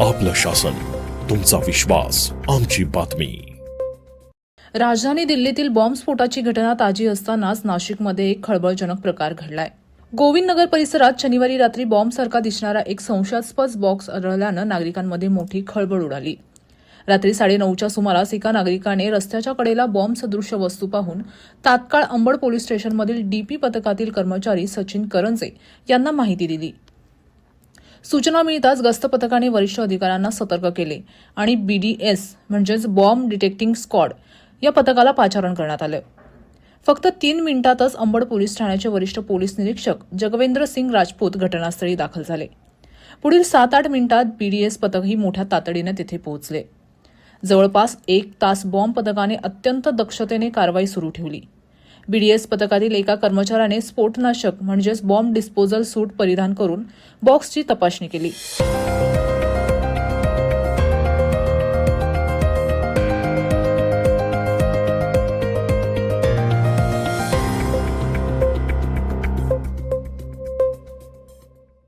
तुमचा विश्वास आमची बातमी. राजधानी दिल्लीतील बॉम्बस्फोटाची घटना ताजी असतानाच नाशिकमध्ये एक खळबळजनक प्रकार घडलाय. गोविंद नगर परिसरात शनिवारी रात्री बॉम्बसारखा दिसणारा एक संशयास्पद बॉक्स आढळल्यानं नागरिकांमध्ये मोठी खळबळ उडाली. रात्री साडेनऊच्या सुमारास एका नागरिकाने रस्त्याच्या कडेला बॉम्ब सदृश वस्तू पाहून तात्काळ अंबड पोलीस स्टेशनमधील डीपी पथकातील कर्मचारी सचिन करंजे यांना माहिती दिली. सूचना मिळताच गस्त पथकाने वरिष्ठ अधिकाऱ्यांना सतर्क केले आणि बीडीएस म्हणजेच बॉम्ब डिटेक्टिंग स्क्वॉड या पथकाला पाचारण करण्यात आलं. फक्त तीन मिनिटातच अंबड पोलीस ठाण्याचे वरिष्ठ पोलीस निरीक्षक जगवेंद्र सिंग राजपूत घटनास्थळी दाखल झाले. पुढील सात आठ मिनिटात बीडीएस पथकही मोठ्या तातडीने तिथे पोहोचले. जवळपास एक तास बॉम्ब पथकाने अत्यंत दक्षतेने कारवाई सुरू ठेवली. बीडीएस पथकातील एका कर्मचाऱ्याने स्फोटनाशक म्हणजेच बॉम्ब डिस्पोजल सूट परिधान करून बॉक्सची तपासणी केली.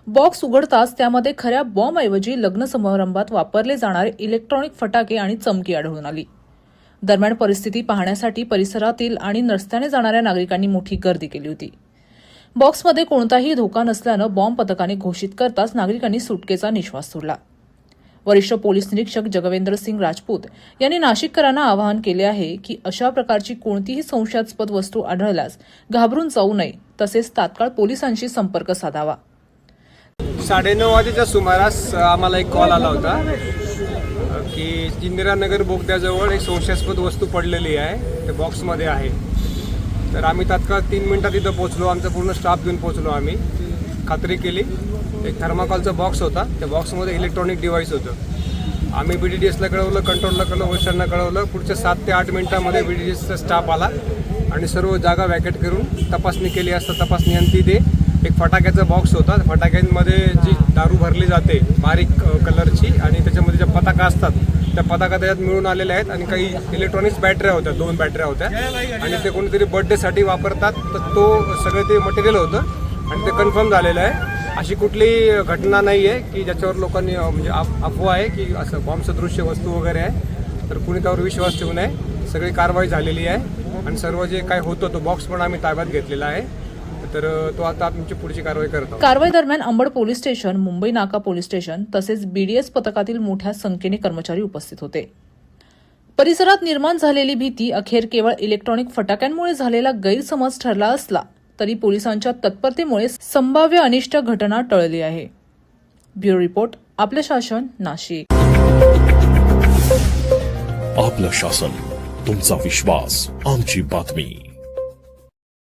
बॉक्स उघडताच त्यामध्ये खऱ्या बॉम्बऐवजी लग्न समारंभात वापरले जाणारे इलेक्ट्रॉनिक फटाके आणि चमकी आढळून आली. दरम्यान परिस्थिती पाहण्यासाठी परिसरातील आणि रस्त्याने जाणाऱ्या नागरिकांनी मोठी गर्दी केली होती. बॉक्समध्ये कोणताही धोका नसल्यानं बॉम्ब पथकाने घोषित करताच नागरिकांनी सुटकेचा निश्वास सोडला. वरिष्ठ पोलीस निरीक्षक जगवेंद्र सिंग राजपूत यांनी नाशिककरांना आवाहन केले आहे की अशा प्रकारची कोणतीही संशयास्पद वस्तू आढळल्यास घाबरून जाऊ नये तसेच तात्काळ पोलिसांशी संपर्क साधावा. साडेनऊ वाजेच्या सुमारास आम्हाला एक कॉल आला होता. की इंदिरानगर बोगद्याजवळ एक संशयास्पद वस्तू पडलेली आहे. ते बॉक्समध्ये आहे. तर आम्ही तात्काळ तीन मिनटात तिथं पोचलो आमचा पूर्ण स्टाफ घेऊन पोचलो आम्ही. खात्री केली. एक थर्माकॉलचा बॉक्स होता. त्या बॉक्समध्ये इलेक्ट्रॉनिक डिव्हाइस होतं. आम्ही बी डी डी एसला कळवलं कंट्रोलला कळवलं वरिष्ठांना कळवलं. पुढच्या सात ते आठ मिनटामध्ये बी डी डी एसचा स्टाफ आला आणि सर्व जागा वॅकेट करून तपासणी केली असता तपासणी अंती ते एक फटाक्याचा बॉक्स होता. फटाक्यांमध्ये जी दारू भरली जाते बारीक कलरची आणि त्याच्यामध्ये ज्या पताका असतात त्या पताका त्याच्यात मिळून आलेल्या आहेत आणि काही इलेक्ट्रॉनिक्स बॅटऱ्या होत्या दोन बॅटऱ्या होत्या. आणि ते कोणीतरी बर्थडेसाठी वापरतात तर तो सगळं ते मटेरियल होतं आणि ते कन्फर्म झालेलं आहे. अशी कुठली घटना नाही आहे की ज्याच्यावर लोकांनी म्हणजे अफवा आहे की असं बॉम्बसदृश्य वस्तू वगैरे आहे. तर कुणी त्यावर विश्वास ठेवू नये. सगळी कारवाई झालेली आहे. आणि सर्व जे काय होतं तो बॉक्स पण आम्ही ताब्यात घेतलेला आहे. तर तो आता आमची पुढची कारवाई करत आहोत. कारवाई दरम्यान Ambad police station Mumbai Naka police station तसेच बीडीएस पथकातील मोठ्या संख्येने कर्मचारी उपस्थित होते. परिसरात निर्माण झालेली भीती अखेर केवळ इलेक्ट्रॉनिक फटाक्यांमुळे झालेला गैरसमज ठरला असला तरी पोलिसांच्या तत्परतेमुळे संभाव्य अनिष्ट घटना टळली आहे. ब्युरो रिपोर्ट आपलं शासन नाशिक. आपलं शासन तुमचा विश्वास आमची बातमी.